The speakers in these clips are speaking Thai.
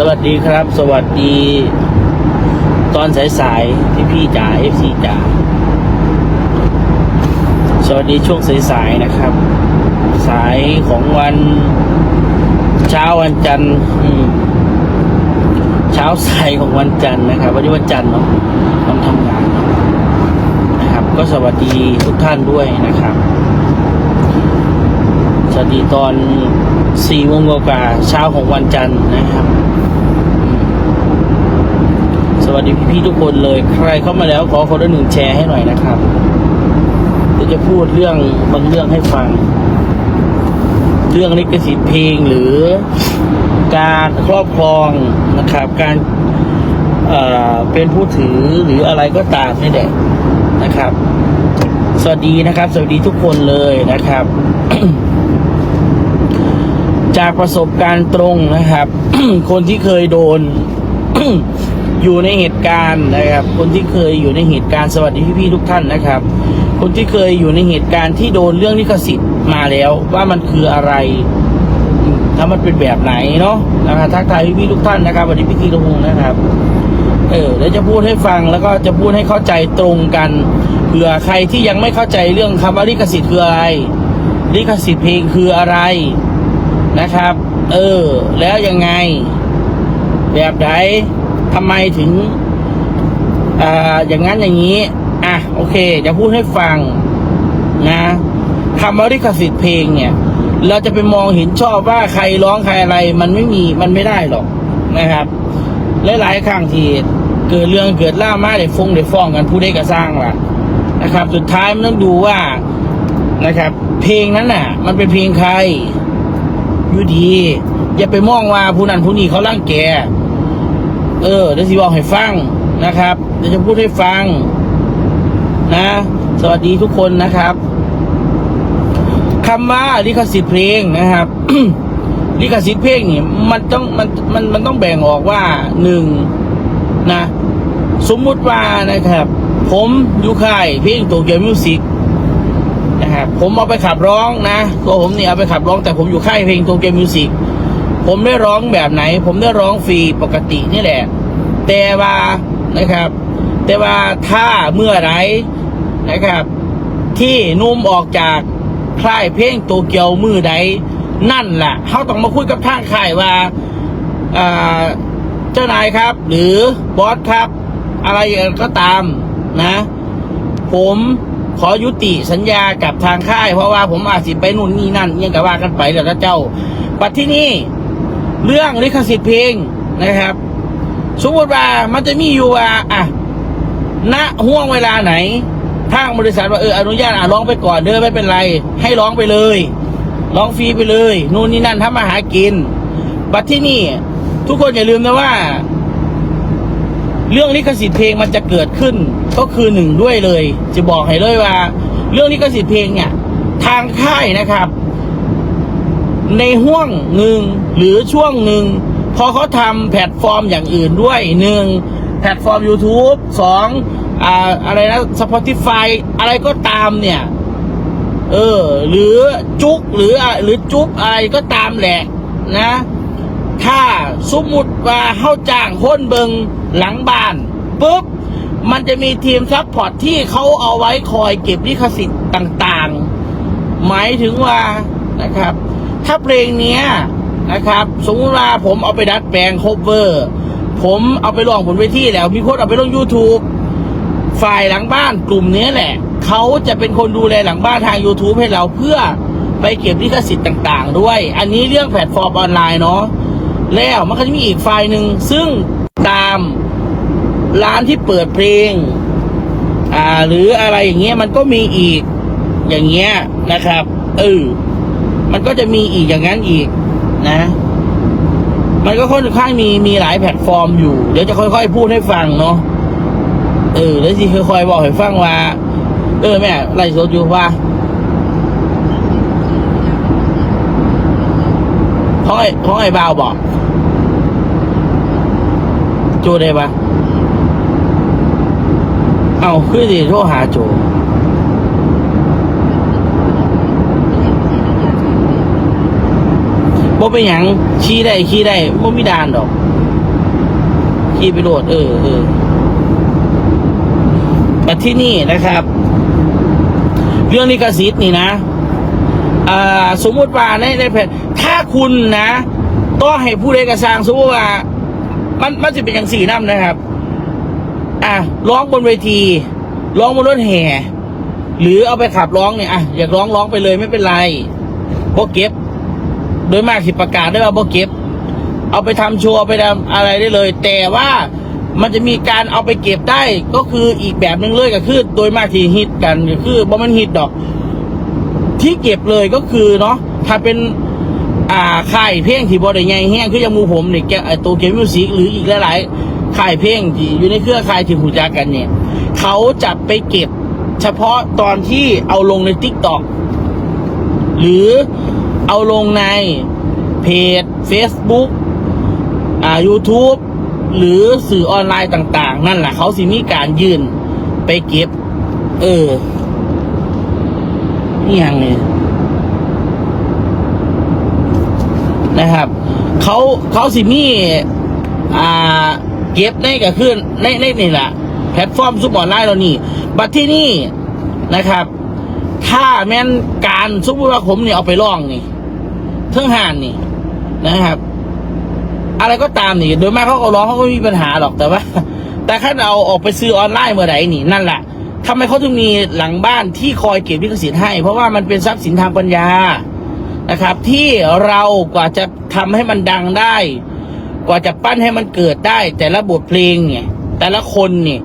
สวัสดีครับ สวัสดี ตอนสายๆพี่พี่จ๋าเอฟซีจ๋าสวัสดีช่วงสายๆนะครับ สายของวัน เช้าวันจันทร์เช้าสายของวันจันทร์นะครับ วันนี้วันจันทร์เนาะวันทำงานนะครับ ก็สวัสดีทุกท่านด้วยนะครับ สวัสดีตอน สี่โมงกว่าเช้าของวันจันทร์นะครับ สวัสดีพี่ๆทุกคนเลย ใครเข้ามาแล้วขอคนละหนึ่งแชร์ให้หน่อยนะครับเดี๋ยวจะพูดเรื่องบางเรื่องให้ฟัง เรื่องลิขสิทธิ์เพลงหรือการครอบครองนะครับ การเเป็นผู้ถือหรืออะไรก็ตามนี่แหละนะครับ สวัสดีนะครับ สวัสดีทุกคนเลยนะครับ จากประสบการณ์ตรงนะครับ คนที่เคยโดน อยู่ในเหตุการณ์นะครับ คนที่เคยอยู่ในเหตุการณ์สวัสดีพี่ๆทุกท่านนะครับ คนที่เคยอยู่ในเหตุการณ์ที่โดนเรื่องลิขสิทธิ์มาแล้วว่ามันคืออะไรถ้ามันเป็นแบบไหนเนาะนะครับทักทายพี่ๆทุกท่านนะครับสวัสดีพี่กีระพงศ์นะครับ เออเดี๋ยวจะพูดให้ฟังแล้วก็จะพูดให้เข้าใจตรงกันเผื่อใครที่ยังไม่เข้าใจเรื่องคำว่าลิขสิทธิ์คืออะไรลิขสิทธิ์เพลงคืออะไร นะครับ เออ แล้วยังไง แบบไหนทำไมถึงอ่าอย่างนั้นอย่างนี้ อะ โอเคจะพูดให้ฟังนะคำว่าลิขสิทธิ์เพลงเนี่ย เราจะไปมองเห็นชอบว่าใครร้องใครอะไร มันไม่มีมันไม่ได้หรอกนะครับหลายๆครั้งที่เกิดเรื่องเกิดล่ามาได้ฟงได้ฟ้องกันผู้ได้กระสร้างล่ะนะครับ สุดท้ายมันต้องดูว่านะครับ เพลงนั้นน่ะ มันเป็นเพลงใคร อยู่ดี อย่าไปมองว่าผู้นั้นผู้นี้เขาร่างแกเออเดี๋ยวสิบอกให้ฟังนะครับ เดี๋ยวจะพูดให้ฟัง นะ สวัสดีทุกคนนะครับคำว่าลิขสิทธิ์เพลงนะครับลิขสิทธิ์เพลงนี่มันต้องมันมันมันต้องแบ่งออกว่าหนึ่งนะ สมมุติว่านะครับ ผมอยู่ค่ายเพลงโตเกียวมิวสิก นะครับผมเอาไปขับร้องนะ ตัวผมเนี่ยเอาไปขับร้อง แต่ผมอยู่ค่ายเพลงโตเกียวมิวสิกผมได้ร้องแบบไหน ผมได้ร้องฟรีปกตินี่แหละ แต่ว่านะครับ แต่ว่าถ้าเมื่อไรนะครับ ที่นุ่มออกจากค่ายเพลงโตเกียวมือใดนั่นแหละเขาต้องมาคุยกับทางค่ายว่าเจ้านายครับ หรือบอสครับ อะไรก็ตามนะ ผม ขอยุติสัญญากับทางค่าย เพราะว่าผมอาจสิไปนู่นนี่นั่นยังกับว่ากันไปแล้วเจ้าปัดที่นี่เรื่องลิขสิทธิ์เพลงนะครับ สมมติว่ามันจะมีอยู่ว่าอะณห่วงเวลาไหน ทางบริษัทว่าเอออนุญาตอะร้องไปก่อนเด้อไม่เป็นไร ให้ร้องไปเลยร้องฟรีไปเลย นู่นนี่นั่นทำมาหากิน บัดที่นี่ ทุกคนอย่าลืมนะว่า เรื่องลิขสิทธิ์เพลงมันจะเกิดขึ้นก็คือหนึ่งด้วยเลย จะบอกให้เลยว่า เรื่องลิขสิทธิ์เพลงเนี่ย ทางค่ายนะครับ ในห่วงหนึ่งหรือช่วงหนึ่งพอเขาทำแพลตฟอร์มอย่างอื่นด้วยหนึ่งแพลตฟอร์ม YouTube สองอ่าอะไรนะ Spotify อะไรก็ตามเนี่ย เออ หรือจุกหรือหรือจุ๊บอะไรก็ตามแหละนะ ถ้าสมมุติว่าเข้าจ้างคนเบิง หลังบ้านปุ๊บมันจะมีทีมซัพพอร์ตที่เขาเอาไว้คอยเก็บลิขสิทธิ์ต่างๆ หมายถึงว่านะครับ ถ้าเพลงเนี้ยนะครับ สมมติว่าผมเอาไปดัดแปลงโคเวอร์ ผมเอาไปลองบนเวทีแล้ว มีคนเอาไปลง YouTube ฝ่ายหลังบ้านกลุ่มนี้แหละ เขาจะเป็นคนดูแลหลังบ้านทาง YouTube ให้เราเพื่อไปเก็บลิขสิทธิ์ต่าง ๆ ด้วย อันนี้เรื่องแพลตฟอร์มออนไลน์เนาะแล้วมันก็จะมีอีกไฟล์หนึ่งซึ่ง ตามร้านที่เปิดเพลง อ่า หรืออะไรอย่างเงี้ยมันก็มีอีก อย่างเงี้ยนะครับ เออ มันก็จะมีอีกอย่างนั้นอีก นะ มันก็ค่อนข้างมีมีหลายแพลตฟอร์มอยู่ เดี๋ยวจะค่อยๆพูดให้ฟังเนาะ เออ แล้วสิค่อยๆบอกให้ฟังว่า เออแม่ไล่สดอยู่ว่าห้อยห้อยบาวบอก จูได้ปะเอาคือสิโทรหาโจบ่เป็นหยังชี้ได้ขี้ได้บ่มีดานดอกขี่ไปโหลดเออเออมาที่นี่นะครับ เรื่องลิขสิทธิ์นี่นะสมมุติว่าในในแผ่นถ้าคุณนะ ต้องให้ผู้ใดกระสร้างสมมติว่า มันมันจะเป็นอย่างสี่น้ำนะครับ อะร้องบนเวทีร้องบนรถแห่ หรือเอาไปขับร้องเนี่ยอะอยากร้องร้องไปเลยไม่เป็นไรพวกเก็บ โดยมากสิประกาศได้ว่าพวกเก็บ เอาไปทำโชว์ไปทำอะไรได้เลย แต่ว่ามันจะมีการเอาไปเก็บได้ก็คืออีกแบบหนึ่งเลยก็คือ โดยมากที่ฮิตกันก็คือบ่มันฮิตดอก ที่เก็บเลยก็คือเนาะถ้าเป็น อ่าค่ายเพลงที่บอได้ใหญ่แห้งคืออย่างมูผมเนี่ยแกไอ้ตัวเกมมิวสิกหรืออีกหลายๆค่ายเพลงที่อยู่ในเครือข่ายที่หูจักกันเนี่ย เขาจะไปเก็บเฉพาะตอนที่เอาลงใน t ิ k t o k หรือเอาลงในเพจ Facebook อ่า YouTube หรือสื่อออนไลน์ต่าง ๆ นั่นแหละเขาสิมีการยื่นไปเก็บ เออนี่ยังเนี่ย นะครับ เขาเขาสิมีอ่าเก็บในก็คือในในนี่แหละแพลตฟอร์มซุปออนไลน์เรานี่บัดที่นี่นะครับ ถ้าแม่นการสมมติว่าผมเนี่ยเอาไปล่องนี่เทิงห่านนี่นะครับ อะไรก็ตามนี่ โดยมากเขาก็ร้องเขาก็ไม่มีปัญหาหรอกแต่ว่า แต่ถ้าเราออกไปซื้อออนไลน์เมื่อไหร่นี่นั่นแหละทำไมเขาถึงมีหลังบ้านที่คอยเก็บลิขสิทธิ์ให้ เพราะว่ามันเป็นทรัพย์สินทางปัญญา นะครับ ที่เรากว่าจะทำให้มันดังได้ กว่าจะปั้นให้มันเกิดได้ แต่ละบทเพลงเนี่ย แต่ละคนเนี่ย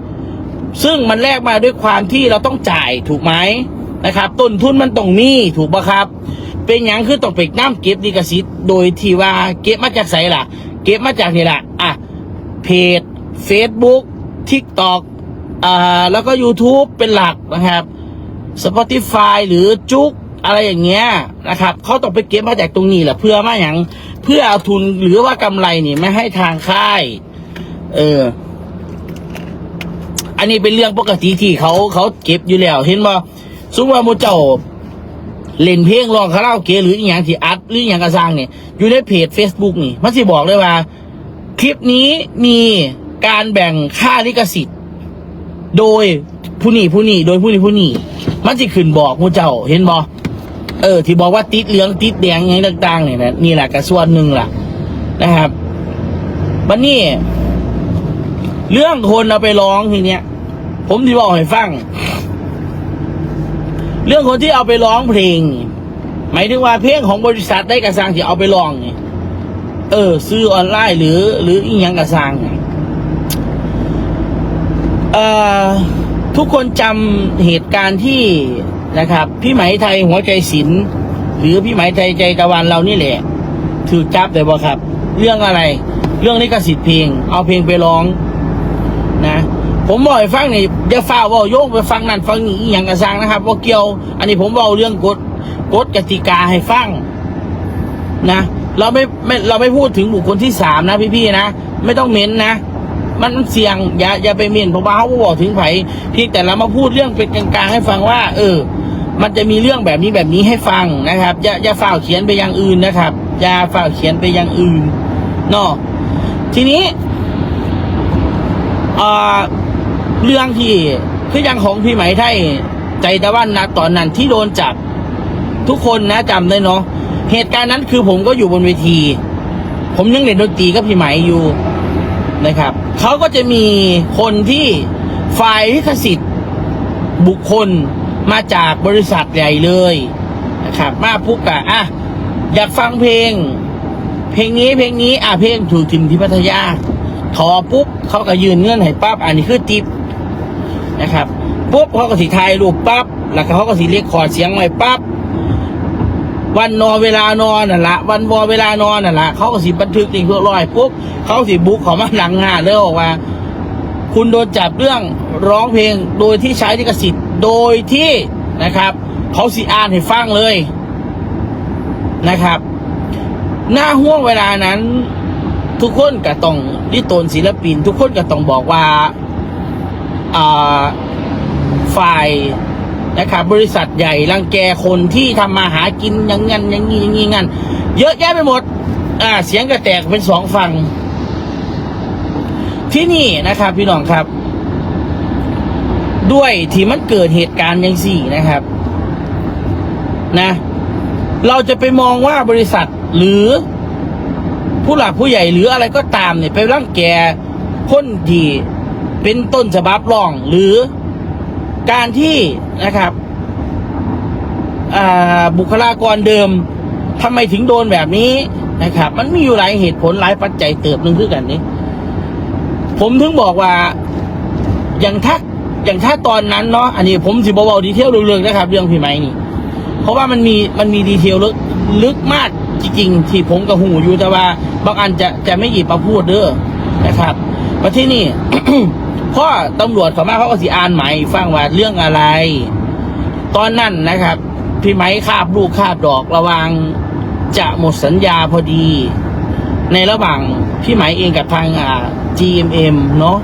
ซึ่งมันแลกมาด้วยความที่เราต้องจ่ายถูกไหมนะครับต้นทุนมันต้องมีถูกปะครับ เป็นอย่างคือต้องไปน้ำเก็บลิขสิทธิ์โดยที่ว่าเก็บมาจากไสล่ะ เก็บมาจากนี่แหละอะเพจ Facebook TikTok อ่าแล้วก็ YouTube เป็นหลักนะครับ Spotify หรือจุก อะไรอย่างเงี้ยนะครับเขาต้องไปเก็บมาจากตรงนี้แหละเพื่อมาอย่างเพื่อเอาทุนหรือว่ากำไรนี่ไม่ให้ทางค่าย เออ อันนี้เป็นเรื่องปกติที่เขาเขาเก็บอยู่แล้ว เห็นบ่สมมติว่าโมเจ้าเล่นเพลงร้องคาราโอเกะหรืออย่างที่อัดหรืออย่างกระซังเนี่ยอยู่ในเพจ Facebook นี่ มันสิบอกเลยว่า คลิปนี้มีการแบ่งค่าลิขสิทธิ์ โดยผู้นี้ผู้นี้โดยผู้นี้ผู้นี้มันสิขึ้นบอกผู้เจ้าเห็นบอ เออ ที่บอกว่าติดเหลืองติดแดงอย่างต่างๆเนี่ยนะนี่แหละกระส่วนหนึ่งล่ะ นะครับบันนี้ เรื่องคนเอาไปร้องทีเนี้ย ผมที่บอกให้ฟัง เรื่องคนที่เอาไปร้องเพลงหมายถึงว่าเพลงของบริษัทได้กระซังที่เอาไปร้องนี่เออ ซื้อออนไลน์หรือ หรืออีกอย่างกระซังเอ่อทุกคนจำเหตุการณ์ที่ นะครับ พี่ไหมไทยหัวใจศิลหรือพี่ไหมไทยใจตะวันเรานี่แหละถือจับเลยบ่ครับ เรื่องอะไร เรื่องลิขสิทธิ์เพลง เอาเพลงไปร้องนะ ผมบอกให้ฟังนี่อย่าฝ้าว่าโยกไปฟังนั่นฟังนี่อย่างกระซังนะครับว่าเกี่ยว อันนี้ผมบอกเรื่องกฎกฎกติกาให้ฟังนะเราไม่ไม่เราไม่พูดถึงบุคคลที่สามนะพี่ๆนะไม่ต้องเม้นนะมันเสี่ยงอย่าอย่าไปเม้นเพราะว่าเขาบอกถึงไผเพียงแต่เรามาพูดเรื่องเป็นกลางๆให้ฟังว่า เออ มันจะมีเรื่องแบบนี้แบบนี้ให้ฟังนะครับ อย่าอย่าฝ่าเขียนไปอย่างอื่นนะครับ อย่าฝ่าเขียนไปอย่างอื่นเนาะทีนี้อ่าเรื่องที่คืออย่างของพี่ไหมไทยใจตะวันนะตอนนั้นที่โดนจับทุกคนนะจำได้เนาะเหตุการณ์นั้นคือผมก็อยู่บนเวที ผมยังเล่นดนตรีกับพี่ไหมอยู่นะครับเขาก็จะมีคนที่ฝ่ายลิขสิทธิ์บุคคล มาจากบริษัทใหญ่เลยนะครับมาปุ๊บกะอะอยากฟังเพลง เพลงนี้เพลงนี้อะเพลงถูกทิมที่พัทยาขอปุ๊บเขาก็ยืนเงื่อนให้ปั๊บอันนี้คือติปนะครับปุ๊บเขาก็สิถ่ายรูปปั๊บแล้วเขาก็สิเรียกคอดเสียงไว้ปั๊บวันนอนเวลานอนน่ะละวันวอเวลานอนน่ะละเขาก็สิบันทึกเองเพื่อรอยปุ๊บเขาสิบุกขอมาหลังงานเลยบอกว่า คุณโดนจับเรื่องร้องเพลงโดยที่ใช้ลิขสิทธิ์ โดยที่นะครับ เขาสิอ่านให้ฟังเลยนะครับ หน้าห่วงเวลานั้น ทุกคนก็ต้องริตนศิลปิน ทุกคนก็ต้องบอกว่าฝ่ายนะครับบริษัทใหญ่รังแกคนที่ทำมาหากินอย่างงั้นอย่างนี้อย่างนี้งั้นเยอะแยะไปหมด อ่า เสียงก็แตกเป็นสองฝั่งที่นี่นะครับ พี่น้องครับ ด้วยที่มันเกิดเหตุการณ์อย่างสี่นะครับ นะ เราจะไปมองว่าบริษัทหรือผู้หลักผู้ใหญ่หรืออะไรก็ตามเนี่ยไปร่างแกคนที่เป็นต้นฉบับรอง หรือการที่นะครับบุคลากรเดิมทำไมถึงโดนแบบนี้นะครับ มันมีอยู่หลายเหตุผลหลายปัจจัยเติบหนึ่งคือกันนี้ ผมถึงบอกว่าอย่างถ้า อย่างถ้าตอนนั้นเนาะอันนี้ผมสิบเบาๆดีเทลลึกๆนะครับ เรื่องพี่ไม้นี่ เพราะว่ามันมีมันมีดีเทลลึกลึกมากจริงๆที่ผมกับหูอยู่แต่ว่าบางอันจะจะไม่หยิบมาพูดเด้อนะครับมาที่นี่พ่อตำรวจเขามาเขาก็สิอ่านหมายฟังว่าเรื่องอะไร ตอนนั้นนะครับ พี่ไม้คาบลูกคาบดอกระวังจะหมดสัญญาพอดี ในระหว่างพี่ไหมเองกับทางอ่า GMM เนาะ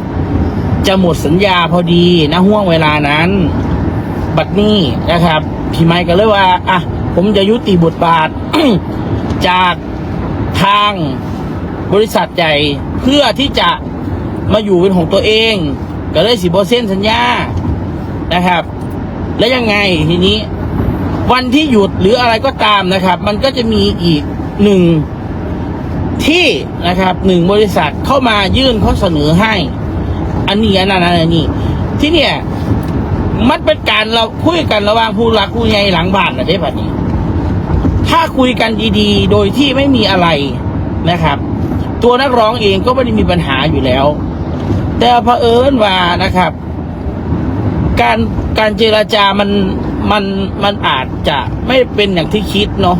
จะหมดสัญญาพอดีนะห่วงเวลานั้น บัดนี้นะครับ พี่ไม้ก็เลยว่าอะผมจะยุติบทบาท จากทางบริษัทใหญ่เพื่อที่จะมาอยู่เป็นของตัวเอง ก็เลยสิบเส้นสัญญานะครับ แล้วยังไงทีนี้ วันที่หยุดหรืออะไรก็ตามนะครับ มันก็จะมีอีกหนึ่งที่นะครับหนึ่งบริษัทเข้ามายื่นข้อเสนอให้ อันนี้อันนั้นอันนี้ ที่เนี่ย มันเป็นการเราคุยกันระหว่างผู้รักผู้ใหญ่หลังบ้านนะเด้แบบนี้ ถ้าคุยกันดีๆ โดยที่ไม่มีอะไรนะครับ ตัวนักร้องเองก็ไม่ได้มีปัญหาอยู่แล้ว แต่เผอิญว่านะครับ การการเจราจามันมันมันอาจจะไม่เป็นอย่างที่คิดเนาะ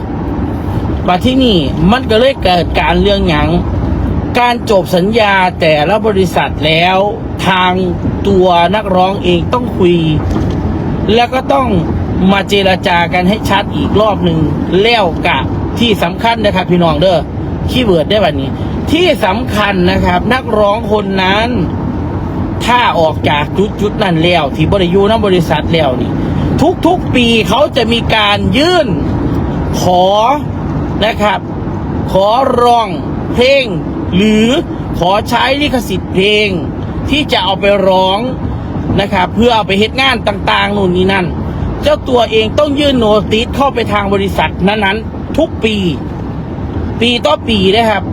มาที่นี่มันก็เลยเกิดการเรื่องหยัง การจบสัญญาแต่ละบริษัทแล้วทางตัวนักร้องเองต้องคุย แล้วก็ต้องมาเจรจากันให้ชัดอีกรอบหนึ่งแล้วกะที่สำคัญนะครับพี่น้องเด้อคีย์เวิร์ดได้แบบนี้ ที่สำคัญนะครับ นักร้องคนนั้น ถ้าออกจากจุดจุดนั้นแล้ว ที่บริยูนบริษัทแล้วนี่ ทุกๆปีเขาจะมีการยื่นขอนะครับ ขอร้องเพลง หรือขอใช้ลิขสิทธิ์เพลงที่จะเอาไปร้องนะครับเพื่อเอาไปเฮ็ดงานต่างๆนู่นนี่นั่น เจ้าตัวเองต้องยื่นโนติสเข้าไปทางบริษัทนั้นๆ ทุกปี ปีต่อปีนะครับ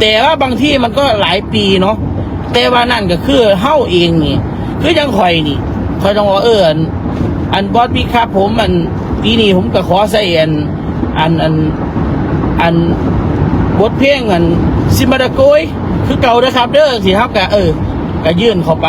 แต่ว่าบางที่มันก็หลายปีเนาะแต่ว่านั่นก็คือเฮ้าเองนี่คือยังคอยนี่คอยต้องว่าเอออันอันบอสพี่ครับ ผมอันปีนี้ผมก็ขอใส่อันอันอันอันบทเพลงอัน ซิมาตะโกยคือเก่านะครับ เด้อสิครับกะเออกะยื่นเข้าไป